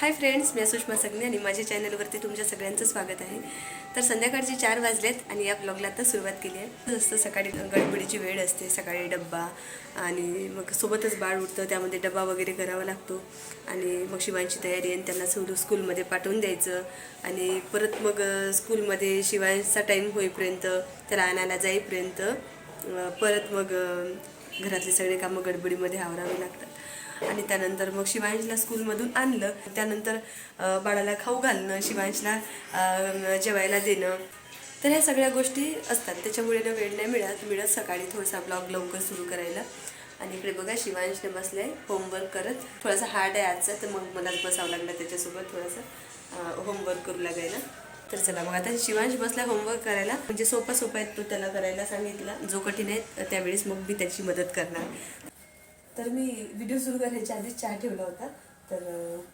Hi friends मी सुषमा सगने आणि माझ्या चॅनलवरती तुमच्या सगळ्यांचं स्वागत आहे. तर संध्याकाळचे चार वाजलेत आणि या ब्लॉगला आता सुरुवात केली आहे. जसं सकाळी गडबडीची वेळ असते सकाळी डब्बा आणि मग सोबतच बाळ उठतं त्यामध्ये डब्बा वगैरे करावा लागतो आणि मग शिवांची तयारी आणि त्यांना सोडून स्कूलमध्ये पाठवून द्यायचं आणि परत मग स्कूलमध्ये शिवांचा टाईम होईपर्यंत त्याला आणायला जाईपर्यंत परत मग घरातले सगळे कामं गडबडीमध्ये आवरावे लागतात. आणि त्यानंतर मग शिवांशला स्कूलमधून आणलं. त्यानंतर बाळाला खाऊ घालणं शिवांशला जेवायला देणं. तर ह्या सगळ्या गोष्टी असतात. त्याच्यामुळे ना वेळ नाही मिळत मिळत सकाळी थोडासा ब्लॉग लवकर सुरू करायला. आणि इकडे बघा शिवांशने बसले होमवर्क करत. थोडासा हार्ड आहे आजचा तर मग मला बसावं लागलं त्याच्यासोबत थोडंसं होमवर्क करू लागायला. तर चला मग आता शिवांश बसला होमवर्क करायला. म्हणजे सोपा सोपा आहे तो त्याला करायला सांगितला. जो कठीण आहे त्यावेळेस मग मी त्याची मदत करणार. तर मी व्हिडिओ सुरू करायच्या आधीच चहा ठेवला होता. तर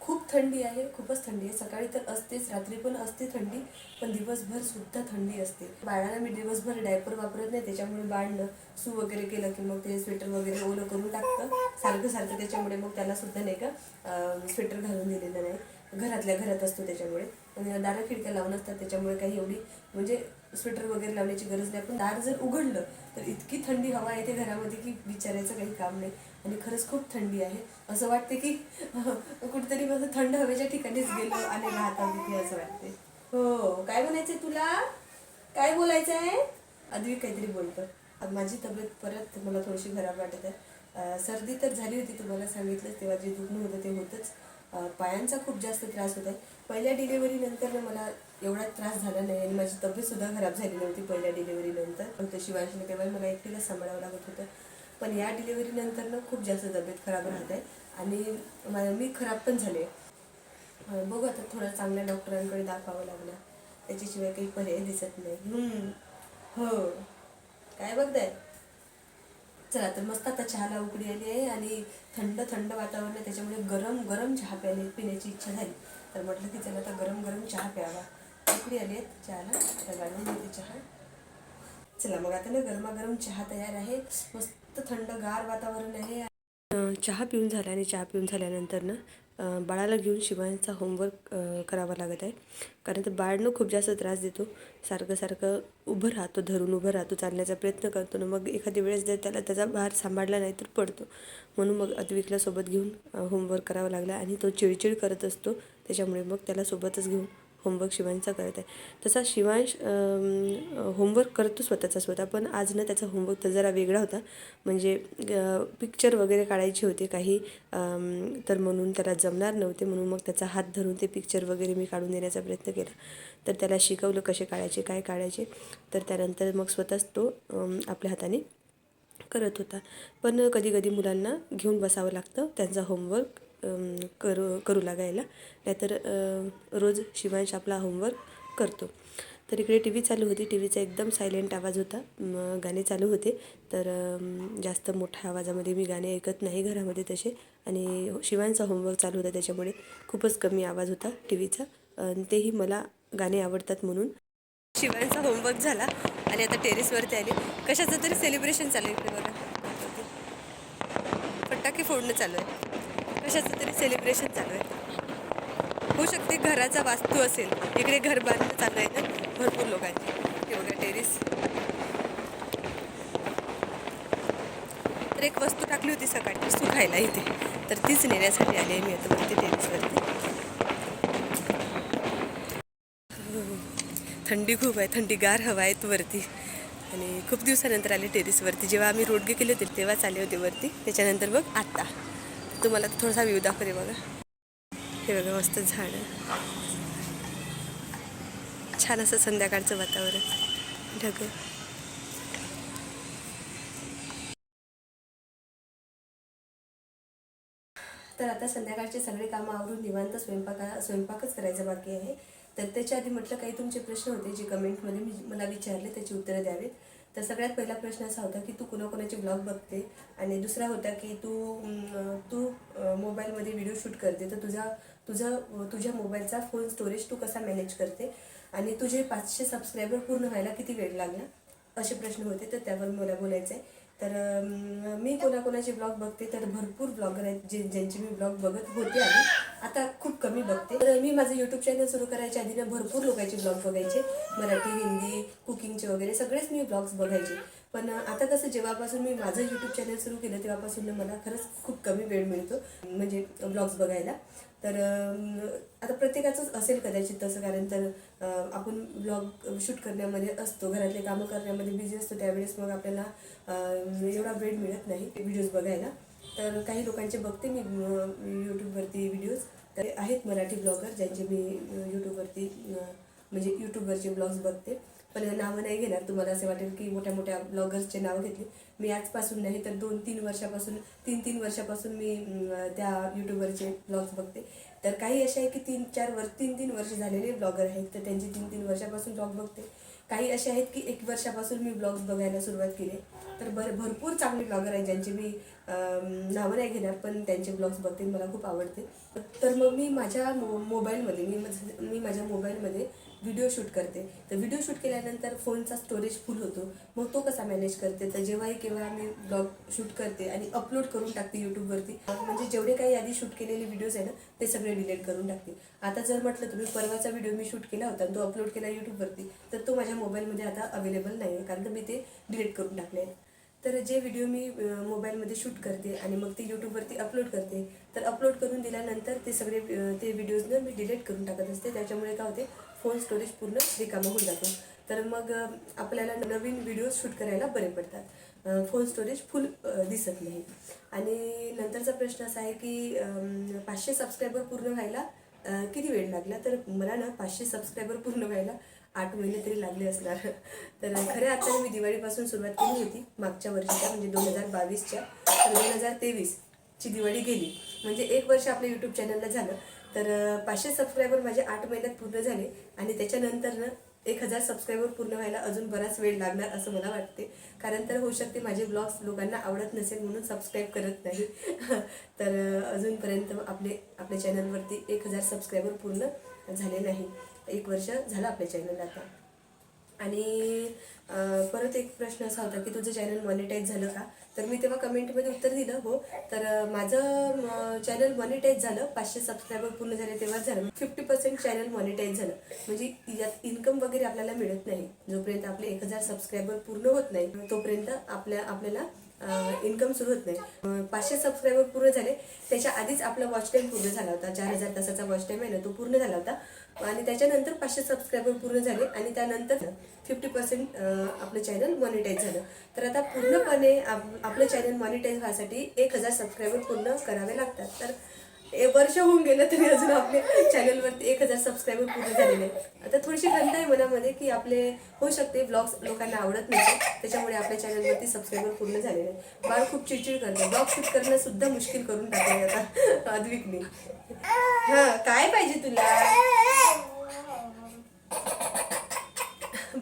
खूप थंडी आहे खूपच थंडी आहे. सकाळी तर असतेच रात्री पण असते थंडी पण दिवसभर सुद्धा थंडी असते. बाळाला मी दिवसभर डायपर वापरत नाही त्याच्यामुळे बाळणं सू वगैरे केलं की मग ते स्वेटर वगैरे ओलं करून टाकतं. सारखं सारखं त्याच्यामुळे मग त्याला सुद्धा नाही का स्वेटर घालून दिलेलं नाही. घरातल्या घरात असतो त्याच्यामुळे. आणि खिडक्या लावून असतात त्याच्यामुळे काही एवढी म्हणजे स्वेटर वगैरे लावण्याची गरज नाही. पण दार जर उघडलं तर इतकी थंडी हवा येते घरामध्ये की विचारायचं काही काम नाही. आणि खरंच खूप थंडी आहे. असं वाटते की कुठेतरी माझं थंड हवेच्या ठिकाणीच गेलो आणि राहता तिथे असं वाटते. हो काय म्हणायचंय तुला? काय बोलायचं आहे अद्विक काहीतरी बोलतं. माझी तब्येत परत मला थोडीशी खराब वाटत आहे. सर्दी तर झाली होती तुम्हाला सांगितलं तेव्हा जे दुखणं होतं ते होतंच. पायांचा खूप जास्त त्रास होत आहे. पहिल्या डिलिव्हरी मला एवढा त्रास झाला नाही आणि माझी तब्येत सुद्धा खराब झाली नव्हती पहिल्या डिलिव्हरी नंतर. फक्त शिवाजीने तेव्हा मला एकटीला सांभाळावं लागत होतं. पण या डिलिव्हरीनंतर ना खूप जास्त तब्येत खराब राहत आहे आणि मी खराब पण झाले बघू आता थोडं चांगल्या डॉक्टरांकडे दाखवावं लागलं त्याच्याशिवाय काही पर्याय दिसत नाही. हो. काय बघताय? चला तर मस्त आता चहाला उकडी आली आहे आणि थंड थंड वातावरण आहे त्याच्यामुळे गरम गरम चहा प्यायला पिण्याची इच्छा झाली. तर म्हटलं की चला आता गरम गरम चहा प्यावा. उकडी आली आहेत चहाला. आता गाळून घेते चहा. चला मग आता ना गरमागरम चहा तयार आहे. मस्त थंडगार वातावरण आहे. चहा पिऊन झाला आणि चहा पिऊन झाल्यानंतर ना बाळाला घेऊन शिवायचा होमवर्क करावा लागत आहे. कारण तर बाळनं खूप जास्त त्रास देतो. सारखं सारखं उभं राहतो धरून उभं राहतो चालण्याचा प्रयत्न करतो. ना मग एखादी वेळेस जर त्याला त्याचा भार सांभाळला नाही तर पडतो. म्हणून मग अद्विकला सोबत घेऊन होमवर्क करावा लागला आणि तो चिडचिड करत असतो. त्याच्यामुळे मग त्याला सोबतच घेऊन होमवर्क शिवांशचा करत आहे. तसा शिवांश होमवर्क करतो स्वतःचा स्वतः पण आज ना त्याचा होमवर्क तर जरा वेगळा होता. म्हणजे पिक्चर वगैरे काढायचे होते काही तर म्हणून त्याला जमणार नव्हते म्हणून मग त्याचा हात धरून ते पिक्चर वगैरे मी काढून देण्याचा प्रयत्न केला. तर त्याला शिकवलं कसे काढायचे काय काढायचे तर त्यानंतर मग स्वतःच तो आपल्या हाताने करत होता. पण कधी कधी मुलांना घेऊन बसावं लागतं त्यांचा होमवर्क करू करू लागायला. नाहीतर रोज शिवांश आपला होमवर्क करतो. तर इकडे टी व्ही चालू होती. टी व्हीचा एकदम सायलेंट आवाज होता. गाणे चालू होते. तर जास्त मोठ्या आवाजामध्ये मी गाणे ऐकत नाही घरामध्ये तसे. आणि शिवांचा होमवर्क चालू होता त्याच्यामुळे खूपच कमी आवाज होता टी व्हीचा आणि तेही मला गाणे आवडतात म्हणून. शिवांचा होमवर्क झाला. आणि आता टेरेसवरती आली. कशाचं तरी सेलिब्रेशन चालू आहे इकडे बघा. फटाके फोडणं चालू आहे. कशाचं तरी सेलिब्रेशन चालू आहे. होऊ शकते घराचा वास्तू असेल. इकडे घर बांधणं चालू आहे ना? भरपूर लोकांची. हे बघा टेरेस तर एक वस्तू टाकली होती सकाळी सुखायला इथे. तर तीच नेण्यासाठी आली आहे मी आता वरती टेरिसवरती थंडी खूप आहे थंडीगार हवा आहेत वरती. आणि खूप दिवसानंतर आले टेरेसवरती जेव्हा आम्ही रोडगे केले होते तेव्हाच आले होते वरती. त्याच्यानंतर बघ आत्ता. तुम्हाला थोडासा व्ह्यू दाखवते बघा. हे बघा मस्त झाड. छान असं संध्याकाळचं वातावरण. ढग. तर आता संध्याकाळचे सगळे कामं आवरून निवांत स्वयंपाका स्वयंपाकच करायचं बाकी आहे. तर त्याच्या आधी म्हटलं काही तुमचे प्रश्न होते जे कमेंटमध्ये मी मला विचारले त्याची उत्तरं द्यावीत. तर सगळ्यात पहिला प्रश्न असा होता की तू कोणाकोणाचे ब्लॉग बघते? आणि दुसरा होता की तू तू मोबाईलमध्ये व्हिडिओ शूट करते. तर तुझा तुझा तुझ्या मोबाईलचा फोन स्टोरेज तू कसा मॅनेज करते? आणि तुझे पाचशे सबस्क्रायबर पूर्ण व्हायला किती वेळ लागला? असे प्रश्न होते. तर त्यावर मला बोलायचं आहे तर मी कोणाकोणाचे ब्लॉग बघते तर भरपूर ब्लॉगर आहेत जे ज्यांचे मी ब्लॉग बघत होते आणि आता खूप कमी बघते. तर मी माझं यूट्यूब चॅनल सुरू करायच्या आधी ना भरपूर लोकांचे ब्लॉग बघायचे. मराठी हिंदी कुकिंगचे वगैरे सगळेच मी ब्लॉग्स बघायचे. पण आता कसं जेव्हापासून मी माझं यूट्यूब चॅनल सुरू केलं तेव्हापासून मला खरंच खूप कमी वेळ मिळतो म्हणजे ब्लॉग्स बघायला. तर आता प्रत्येकाचंच असेल कदाचित तसं कारण तर आपण ब्लॉग शूट करण्यामध्ये असतो घरातले कामं करण्यामध्ये बिझी असतो त्यावेळेस मग आपल्याला एवढा वेळ मिळत नाही व्हिडिओज बघायला. तर काही लोकांचे बघते मी यूट्यूबवरती व्हिडिओज तर आहेत मराठी ब्लॉगर ज्यांचे मी यूट्यूबवरती म्हणजे यूट्यूबवरचे ब्लॉग्स बघते. पण नावं नाही घेणार तुम्हाला असे वाटेल की मोठ्या मोठ्या ब्लॉगर्सचे नावं घेतली. मी आजपासून नाही तर दोन तीन वर्षापासून तीन तीन वर्षापासून मी त्या यूट्यूबवरचे ब्लॉग्स बघते. तर काही असे आहे की तीन चार वर्ष तीन तीन वर्ष झालेले ब्लॉगर आहेत तर त्यांची तीन तीन वर्षापासून ब्लॉग बघते. काही असे आहेत की एक वर्षापासून मी ब्लॉग्स बघायला सुरुवात केली. तर भर भरपूर चांगले ब्लॉगर आहेत ज्यांचे मी नावं नाही घेणार पण त्यांचे ब्लॉग्स बघते मला खूप आवडते. तर मग मी माझ्या मो मोबाईलमध्ये मी मी माझ्या मोबाईलमध्ये व्हिडिओ शूट करते. तर व्हिडिओ शूट केल्यानंतर फोनचा स्टोरेज फुल होतो. मग तो कसा मॅनेज करते? तर जेव्हाही केव्हा मी ब्लॉग शूट करते आणि अपलोड करून टाकते यूट्यूबवरती म्हणजे जेवढे काही आधी शूट केलेले व्हिडिओज आहे ना ते सगळे डिलीट करून टाकते. आता जर म्हटलं तुम्ही परवाचा व्हिडिओ मी शूट केला होता तो अपलोड केला यूट्यूबवरती तर तो माझ्या मोबाईलमध्ये आता अवेलेबल नाही आहे कारण तर मी ते डिलीट करून टाकले आहे. तर जे व्हिडिओ मी मोबाईलमध्ये शूट करते आणि मग ते यूट्यूबवरती अपलोड करते तर अपलोड करून दिल्यानंतर ते सगळे ते व्हिडिओजनं मी डिलीट करून टाकत असते. त्याच्यामुळे काय होते फोन स्टोरेज पूर्ण रिकामा होऊन जातो. तर मग आपल्याला नवीन व्हिडिओ शूट करायला बरे पडतात. फोन स्टोरेज फुल दिसत नाही. आणि नंतरचा प्रश्न असा आहे की पाचशे सबस्क्रायबर पूर्ण व्हायला किती वेळ लागला? तर मला ना पाचशे सबस्क्रायबर पूर्ण व्हायला आठ महिने तरी लागले असणार. तर खऱ्या अर्थाने मी दिवाळीपासून सुरुवात केली होती मागच्या वर्षीच्या म्हणजे दोन हजार बावीसच्या तर दोन हजार तेवीसची दिवाळी गेली. म्हणजे एक वर्ष आपल्या यूट्यूब चॅनलला झालं. तर पाचशे सबस्क्रायबर माझे आठ महिन्यात पूर्ण झाले आणि त्याच्यानंतर ना एक हजार सबस्क्रायबर पूर्ण व्हायला अजून बराच वेळ लागणार असं मला वाटते. कारण तर होऊ शकते माझे ब्लॉग्स लोकांना आवडत नसेल म्हणून सबस्क्राईब करत नाही. तर अजूनपर्यंत आपले आपल्या चॅनलवरती एक हजार सबस्क्रायबर पूर्ण झाले नाही. एक वर्ष झालं आपल्या चॅनल आता. आणि परत एक प्रश्न असा होता की तुझं चॅनल मॉनिटाईज झालं का? तर मी तेव्हा कमेंटमध्ये उत्तर दिलं हो. तर माझं चॅनल मॉनिटाईज झालं पाचशे सबस्क्रायबर पूर्ण झाले तेव्हाच झालं. फिफ्टी पर्सेंट चॅनल मॉनिटाईज झालं. म्हणजे यात इन्कम वगैरे आपल्याला मिळत नाही. जोपर्यंत आपले एक हजार सबस्क्रायबर पूर्ण होत नाही तोपर्यंत आपल्या आपल्याला इन्कम सुरू होत नाही. पाचशे सबस्क्रायबर पूर्ण झाले. त्याच्या आधीच आपला वॉच टाईम पूर्ण झाला होता. चार हजार तासाचा वॉच टाईम आहे ना तो पूर्ण झाला होता. आणि त्याच्यानंतर पाचशे सबस्क्रायबर पूर्ण झाले आणि त्यानंतर फिफ्टी पर्सेंट आपलं चॅनल मॉनिटाईज झालं. तर आता पूर्णपणे आप- आपलं चॅनल मॉनिटाईज व्हायसाठी एक हजार सबस्क्रायबर पूर्ण करावे लागतात. तर वर्ष होऊन गेलं तरी अजून आपल्या चॅनलवरती एक हजार सबस्क्रायबर पूर्ण झालेले नाही आता थोडीशी खंत आहे मनामध्ये की आपले होऊ शकते ब्लॉग्स लोकांना आवडत नाही त्याच्यामुळे आपल्या चॅनलवरती सबस्क्रायबर पूर्ण झालेले नाही बाळ खूप चिडचिड करतं. ब्लॉग शूट करणं सुद्धा मुश्किल करून टाकले आता अद्विकने. हां काय पाहिजे तुला?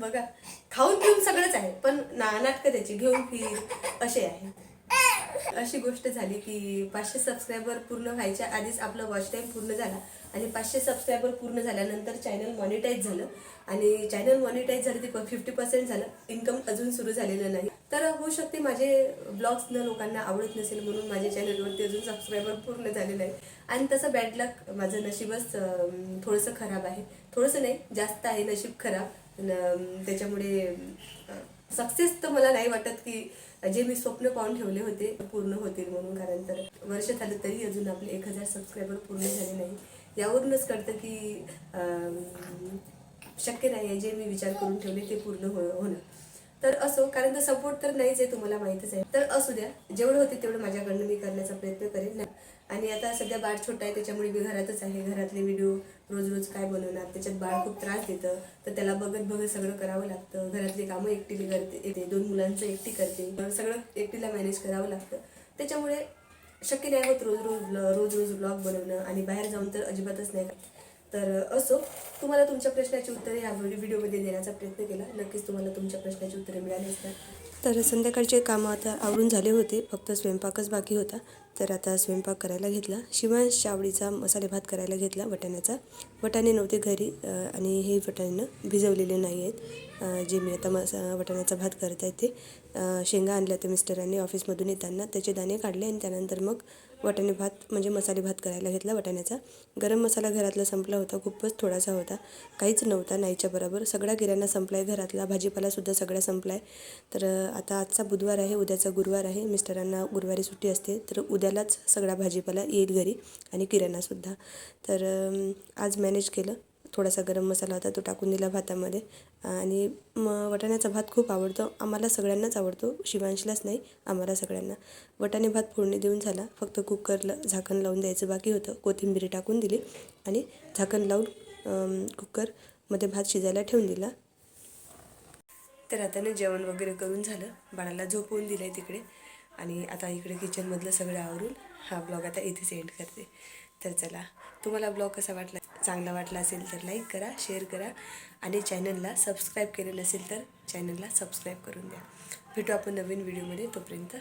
बघा खाऊन पिऊन सगळंच आहे पण ना नाटकं त्याची घेऊन फिर असे आहे. अशी गोष्ट झाली की पाचशे सबस्क्रायबर पूर्ण व्हायच्या आधीच आपलं वॉच टाईम पूर्ण झाला आणि पाचशे सबस्क्रायबर पूर्ण झाल्यानंतर चॅनल मॉनिटाईज झालं आणि चॅनल मॉनिटाईज झालं ते फिफ्टी पर्सेंट झालं इन्कम अजून सुरू झालेलं नाही. तर होऊ शकते माझे ब्लॉग्स न लोकांना आवडत नसेल म्हणून माझ्या चॅनलवरती अजून सबस्क्रायबर पूर्ण झाले नाही आणि तसं बॅड लक माझं नशीबच थोडंसं खराब आहे. थोडंसं नाही जास्त आहे नशीब खराब. त्याच्यामुळे सक्सेस तर मला नाही वाटत की जे मी स्वप्न पाहून ठेवले होते पूर्ण होतील म्हणून. कारण तर वर्ष झालं तरी अजून आपले एक हजार सबस्क्रायबर पूर्ण झाले नाही. यावरूनच कळतं की शक्य नाही आहे जे मी विचार करून ठेवले ते पूर्ण हो होणं. तर असो कारण तर सपोर्ट तर नाहीच आहे तुम्हाला माहितच आहे. तर असू द्या जेवढं होते तेवढं माझ्याकडनं मी करण्याचा प्रयत्न करेन. आणि आता सध्या बाळ छोटा आहे त्याच्यामुळे मी घरातच आहे. घरातले व्हिडिओ रोज रोज काय बनवणार त्याच्यात बाळ खूप त्रास देतं. तर त्याला बघत बघत सगळं करावं लागतं. घरातली कामं एकटीने करते येते. दोन मुलांचं एकटी करते. सगळं एकटीला मॅनेज करावं लागतं. त्याच्यामुळे शक्य नाही होत रोज रोज रोज रोज ब्लॉग बनवणं आणि बाहेर जाऊन तर अजिबातच नाही तर असो तुम्हाला तुमच्या प्रश्नाची उत्तरे या व्हिडिओमध्ये देण्याचा प्रयत्न केला. नक्कीच तुम्हाला तुमच्या प्रश्नाची उत्तरे मिळाली असतात तर संध्याकाळचे कामं आता आवरून झाले होते. फक्त स्वयंपाकच बाकी होता. तर आता स्वयंपाक करायला घेतला. शिवाय आवडीचा मसाले भात करायला घेतला वटाण्याचा. वटाणे नव्हते घरी आणि हे वटाणे भिजवलेले नाही आहेत जे मी आता मसा वाटाण्याचा भात करत आहे ते शेंगा आणल्या होत्या मिस्टरांनी ऑफिसमधून येताना त्याचे दाणे काढले आणि त्यानंतर मग वाटाणे भात म्हणजे मसाले भात करायला घेतला वाटाण्याचा. गरम मसाला घरातला संपला होता खूपच थोडासा होता. काहीच नव्हता नाहीच्या बरोबर. सगळा किराणा संपला आहे घरातला भाजीपालासुद्धा सगळा संपला आहे तर आता आजचा बुधवार आहे उद्याचा गुरुवार आहे. मिस्टरांना गुरुवारी सुट्टी असते तर उद्यालाच सगळा भाजीपाला येईल घरी आणि किराणासुद्धा. तर आज मॅनेज केलं. थोडासा गरम मसाला होता तो टाकून दिला भातामध्ये. आणि मग वाटाण्याचा भात खूप आवडतो. आम्हाला सगळ्यांनाच आवडतो. शिवांशलाच नाही आम्हाला सगळ्यांना. वटाणे भात फोडणी देऊन झाला. फक्त कुकरला झाकण लावून द्यायचं बाकी होतं. कोथिंबीर टाकून दिली आणि झाकण लावून कुकरमध्ये भात शिजायला ठेवून दिला. तर आता ना जेवण वगैरे करून झालं. बाळाला झोपवून दिलं आहे तिकडे. आणि आता इकडे किचनमधलं सगळं आवरून हा ब्लॉग आता इथेच एंड करते. तर चला तुम्हाला ब्लॉग कसा वाटला? चांगला वाटला असेल तर लाईक करा शेअर करा आणि चॅनलला सबस्क्राईब केलेलं असेल तर चॅनलला सबस्क्राईब करून द्या. भेटू आपण नवीन व्हिडिओमध्ये तोपर्यंत